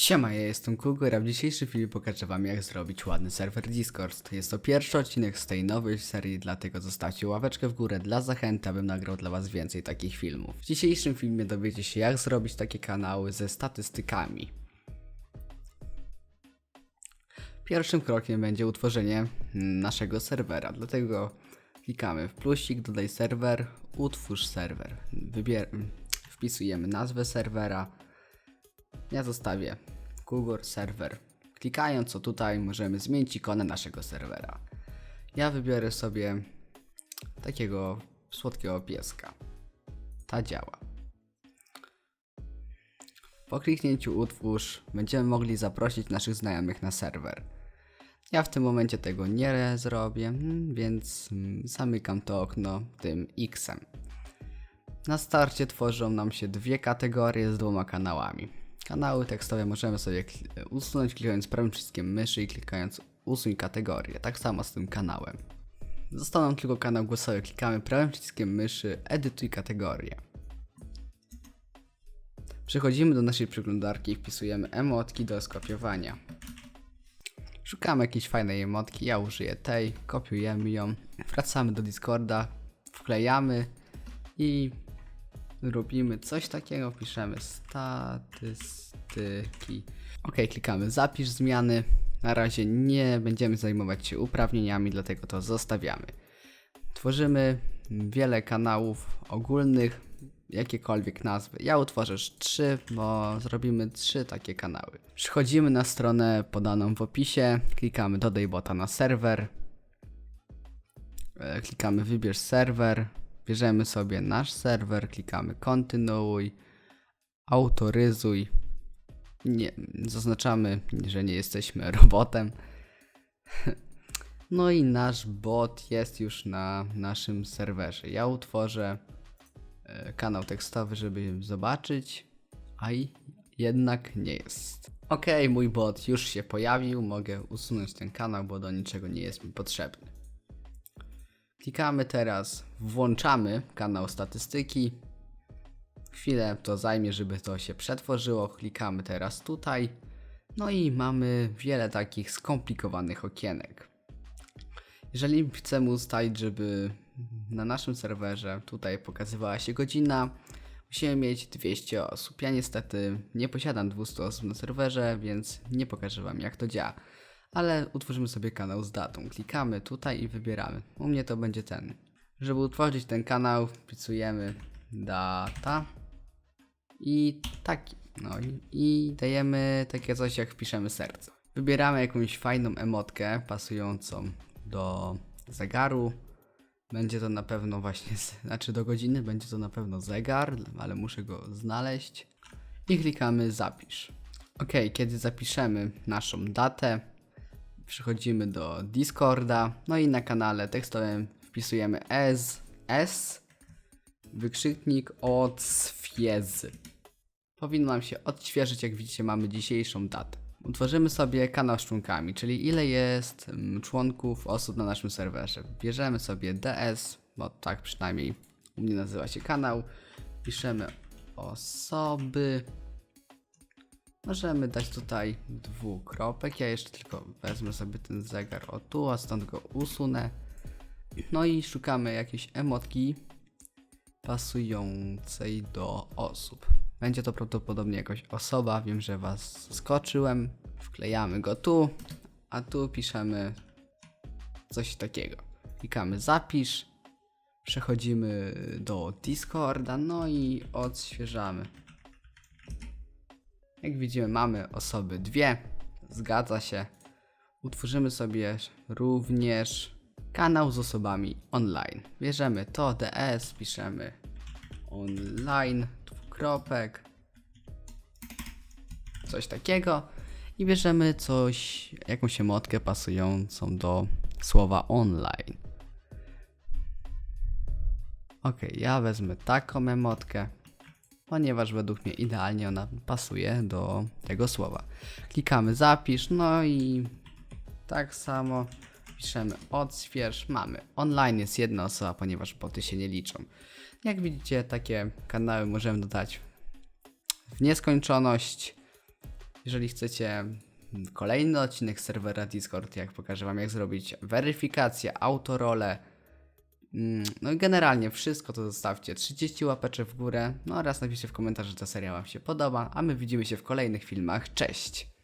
Siema, ja jestem Kugur, a w dzisiejszym filmie pokażę wam jak zrobić ładny serwer Discord. Jest to pierwszy odcinek z tej nowej serii, dlatego zostawcie ławeczkę w górę dla zachęty, abym nagrał dla was więcej takich filmów. W dzisiejszym filmie dowiecie się jak zrobić takie kanały ze statystykami. Pierwszym krokiem będzie utworzenie naszego serwera, dlatego klikamy w plusik, dodaj serwer, utwórz serwer. Wybier wpisujemy nazwę serwera, ja zostawię Google Server. Klikając o tutaj możemy zmienić ikonę naszego serwera. Ja wybiorę sobie takiego słodkiego pieska. Ta działa. Po kliknięciu utwórz będziemy mogli zaprosić naszych znajomych na serwer. Ja w tym momencie tego nie zrobię, mm, więc mm, zamykam to okno tym X-em. Na starcie tworzą nam się dwie kategorie z dwoma kanałami. Kanały tekstowe możemy sobie usunąć klikając prawym przyciskiem myszy i klikając usuń kategorię. Tak samo z tym kanałem. Został nam tylko kanał głosowy. Klikamy prawym przyciskiem myszy edytuj kategorię. Przechodzimy do naszej przeglądarki i wpisujemy emotki do skopiowania. Szukamy jakiejś fajnej emotki, ja użyję tej, kopiujemy ją, wracamy do Discorda, wklejamy i robimy coś takiego, piszemy Ok, klikamy zapisz zmiany. Na razie nie będziemy zajmować się uprawnieniami, dlatego to zostawiamy. Tworzymy wiele kanałów ogólnych, jakiekolwiek nazwy. Ja utworzę trzy, bo zrobimy trzy takie kanały. Przychodzimy na stronę podaną w opisie, klikamy dodaj bota na serwer, E, klikamy wybierz serwer, bierzemy sobie nasz serwer, klikamy kontynuuj, autoryzuj. Nie, zaznaczamy, że nie jesteśmy robotem. No i nasz bot jest już na naszym serwerze. Ja utworzę e, kanał tekstowy, żeby zobaczyć, a jednak nie jest. Ok, mój bot już się pojawił, mogę usunąć ten kanał, bo do niczego nie jest mi potrzebny. Klikamy teraz, włączamy kanał statystyki. Chwilę to zajmie, żeby to się przetworzyło. Klikamy teraz tutaj. No i mamy wiele takich skomplikowanych okienek. Jeżeli chcemy ustalić, żeby na naszym serwerze tutaj pokazywała się godzina, musimy mieć 200 osób. Ja niestety nie posiadam 200 osób na serwerze, więc nie pokażę Wam jak to działa ale utworzymy sobie kanał z datą. Klikamy tutaj i wybieramy. U mnie to będzie ten. Żeby utworzyć ten kanał, wpisujemy data i taki. No i, dajemy takie coś jak wpiszemy serce. Wybieramy jakąś fajną emotkę pasującą do zegaru. Będzie to na pewno właśnie, znaczy do godziny, będzie to na pewno zegar, ale muszę go znaleźć. I klikamy zapisz. Ok, kiedy zapiszemy naszą datę, Przechodzimy do Discorda, no i na kanale tekstowym wpisujemy S, S wykrzyknik odświeży. Powinno nam się odświeżyć, jak widzicie mamy dzisiejszą datę. Utworzymy sobie kanał z członkami, czyli ile jest mm, członków osób na naszym serwerze. Bierzemy sobie DS, bo tak przynajmniej u mnie nazywa się kanał. Piszemy osoby, Możemy dać tutaj dwukropek. Ja jeszcze tylko wezmę sobie ten zegar o tu, a stąd go usunę. No i szukamy jakiejś emotki pasującej do osób. Będzie to prawdopodobnie jakaś osoba. Wiem, że was zaskoczyłem. Wklejamy go tu, a tu piszemy coś takiego. Klikamy zapisz. Przechodzimy do Discorda, no i odświeżamy. Jak widzimy, mamy osoby dwie. Zgadza się. Utworzymy sobie również kanał z osobami online. Bierzemy to DS, piszemy online, dwukropek, coś takiego i bierzemy coś, jakąś emotkę pasującą do słowa online. Ok, ja wezmę taką emotkę ponieważ według mnie idealnie ona pasuje do tego słowa. Klikamy zapisz, no i tak samo piszemy odśwież, mamy. Online jest jedna osoba, ponieważ boty się nie liczą. Jak widzicie, takie kanały możemy dodać w nieskończoność. Jeżeli chcecie kolejny odcinek serwera Discord, jak pokażę wam jak zrobić weryfikację, autorolę, mm, no i generalnie wszystko to zostawcie 30 łapeczek w górę, no oraz napiszcie w komentarzu, że ta seria wam się podoba, a my widzimy się w kolejnych filmach. Cześć!